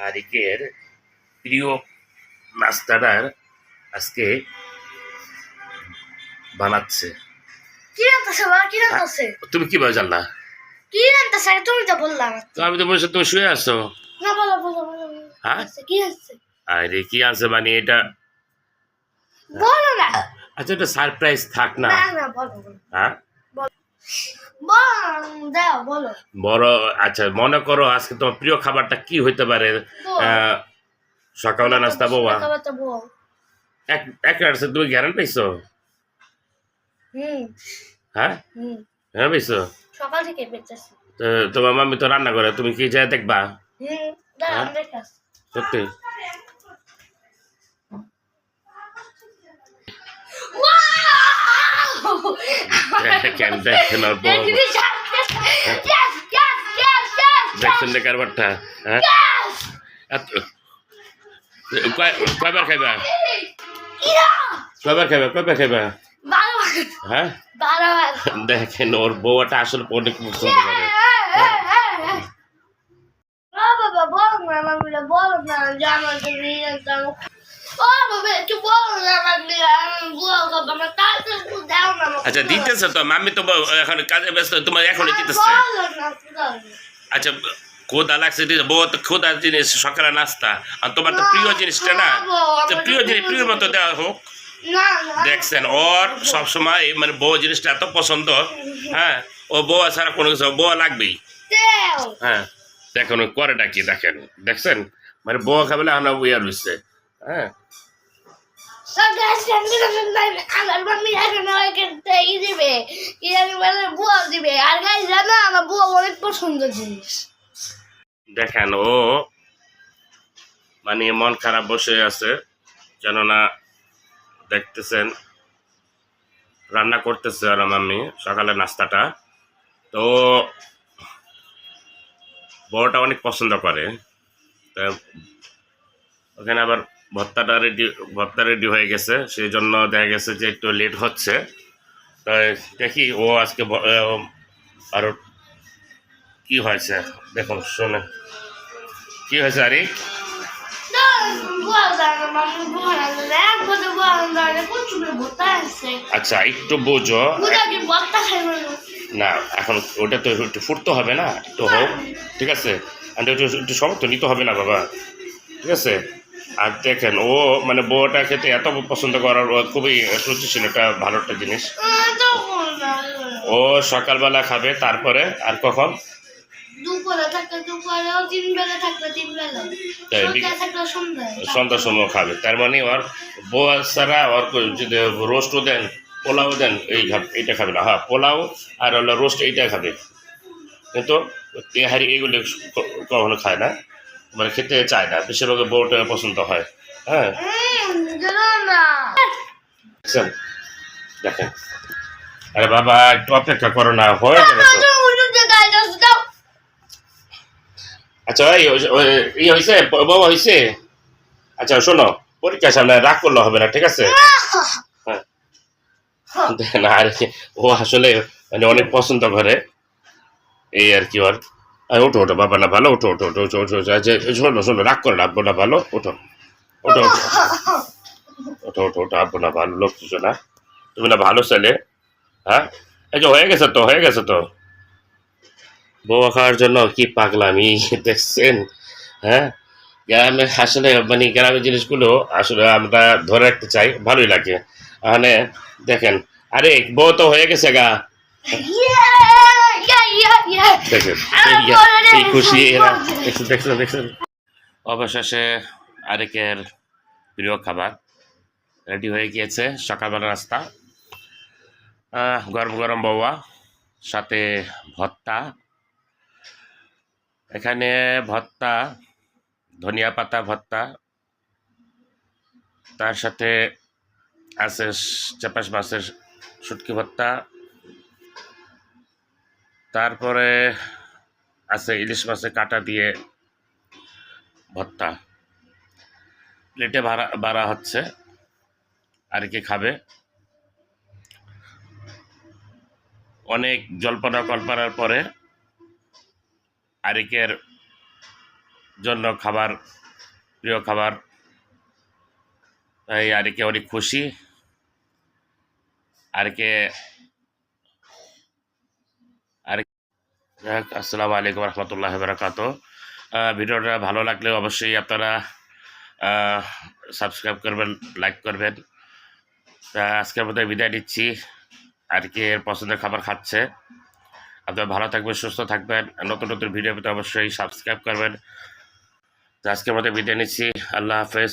আরিকের প্রিয় নাস্তাটার আজকে বানাচ্ছে। কি রান্তাছে বাবা কি রান্তাছে? তুমি কীভাবে জানলা? কি রান্তাছে? তুমি তো বললাম তো আমি তো বলছি তুমি শুয়ে আছো। না বলো বলো। হ্যাঁ? কি আছে আরে কি আছে মানে এটা? বলো না। আচ্ছা এটা সারপ্রাইজ থাক না। না না বলো। হ্যাঁ? বড় আচ্ছা মনে করো আজকে তোমার প্রিয় খাবারটা কি হইতে পারে? আহ, সকালে নাস্তা বাবা? এক তুমি গ্যারান পাইছো? হ্যাঁ? হ্যাঁ পাইছো? সকাল থেকে তোমার মাম্মি তো রান্না করে তুমি কি যাই দেখবা? হ্যাঁ? সত্যি? কেন দেখেন ওর বউ দেখছেন না কারবারটা হ্যাঁ কয়বার খাইবা কয়বার খাইবা কয়বার খাইবা হ্যাঁ দেখেন ওর বউটা আসলে অনেক পছন্দ করে বাবা বল না আচ্ছা দিতেছে তো, মাম্মি তো এখন কাজে ব্যস্ত, তোমার এখনই দিতেছে। আচ্ছা খোদা লাগছে দিতে বউ, তো খোদা জিনিস, সকালে নাস্তা। আর তোমার তো প্রিয় জিনিসটা না? তো প্রিয় জিনিস, প্রিয় মতো দেওয়া হোক। দেখছেন, ওর সবসময় মানে বউ জিনিসটা এত পছন্দ হ্যাঁ? ও বউ ছাড়া কোনো কিছু, বউ লাগবেই। হ্যাঁ দেখুন ওই করেটা কি দেখেন। দেখছেন? মানে বউ খাবে আমরা উইয়া রয়েছে হ্যাঁ? এই দিবে কি আমি বলে দিবে। আর গাই জানো, আমার বুয়া অনেক পছন্দ জিনিস। দেখেন, ও মানে মন খারাপ বসে আছে, কেননা দেখতেছেন, রান্না করতেছে আর মাম্মি সকালে নাস্তাটা। তো বড়টা অনেক পছন্দ করে। ওখানে আবার ভর্তাটা রেডি ভর্তা রেডি হয়ে গেছে। সেই জন্য দেখা গেছে যে একটু লেট হচ্ছে। তো দেখি ও আজকে আরও কি হয়েছে? দেখুন শুনে। কি হয়েছে আরে আচ্ছা একটু বোঝো। না এখন ওটা তো একটু ফুটতে হবে না একটু হোক। ঠিক আছে? আর একটু একটু সমর্থ নিতে হবে না বাবা। ঠিক আছে? আর দেখেন ও মানে বউটা খেতে এত পছন্দ করার ও খুবই রুচিশীল একটা ভালো একটা জিনিস। ও সকালবেলা খাবে তারপরে আর কখন? সন্ধ্যা সন্ধ্যার সময় খাবে। তার মানে ওর বউ ছাড়া ওর যদি রোস্টও দেন পোলাও দেন এই এইটা খাবে না। হ্যাঁ পোলাও আর হলো রোস্ট এইটা খাবে। কিন্তু তেহারি এগুলো কখনো খায় না। মানে খেতে চায় না বেশিরভাগ বউটা পছন্দ হয়। হ্যাঁ? দেখেন। আরে বাবা একটু অপেক্ষা করো না হয়ে যাবে আচ্ছা হয়েছে বাবা হয়েছে আচ্ছা শোনো পরীক্ষার সামনে রাগ করলে হবে না ঠিক আছে? হ্যাঁ। দেখেন আর কি, ও আসলে মানে অনেক পছন্দ করে। এই আর কি ওর। আর ওঠো ওঠো বাবা না ভালো ওঠো ওঠো ওঠো ওঠো ওঠো আচ্ছা, শোনো শোনো রাগ করে আব্বু না ভালো ওঠো ওঠো ওঠো ওঠো ওঠো ওঠো না ভালো লোক কিছু না তুমি না ভালো ছেলে হ্যাঁ এই যে হয়ে গেছে তো হয়ে গেছে তো বউ খাওয়ার জন্য কি পাগলামি দেখছেন হ্যাঁ গ্রামে আসলে মানে গ্রামের জিনিসগুলো আসলে আমরা ধরে রাখতে চাই ভালোই লাগে মানে দেখেন আরে বউ তো হয়ে গেছে গা দেখেন এই খুশি এরা দেখছেন দেখছেন দেখছেন। অবশেষে আরেকের প্রিয় খাবার রেডি হয়ে গিয়েছে সকালবেলা নাস্তা। গরম গরম বউয়া সাথে ভত্তা এখানে ভত্তা ধনিয়া পাতা ভত্তা তার সাথে আছে চাপাস মাছের শুটকি ভর্তা। তারপরে আছে ইলিশ মাছের কাটা দিয়ে ভর্তা। প্লেটে ভাড়া বাড়া হচ্ছে। আর কি খাবে? অনেক জল্পনা কল্পনার পরে আরিকের জন্য খাবার, প্রিয় খাবার। এই আরিকে অনেক খুশি। আরিকে আরে আসসালামু আলাইকুম রহমতুল্লাহ বারকাত। ভিডিওটা ভালো লাগলে অবশ্যই আপনারা সাবস্ক্রাইব করবেন লাইক করবেন। আজকের মধ্যে বিদায় নিচ্ছি। আর কি এর পছন্দের খাবার খাচ্ছে। আপনারা ভালো থাকবেন, সুস্থ থাকবেন। নতুন নতুন ভিডিও পেতে অবশ্যই সাবস্ক্রাইব করবেন। আজকের মধ্যে বিদায় নিচ্ছি। আল্লাহ হাফেজ।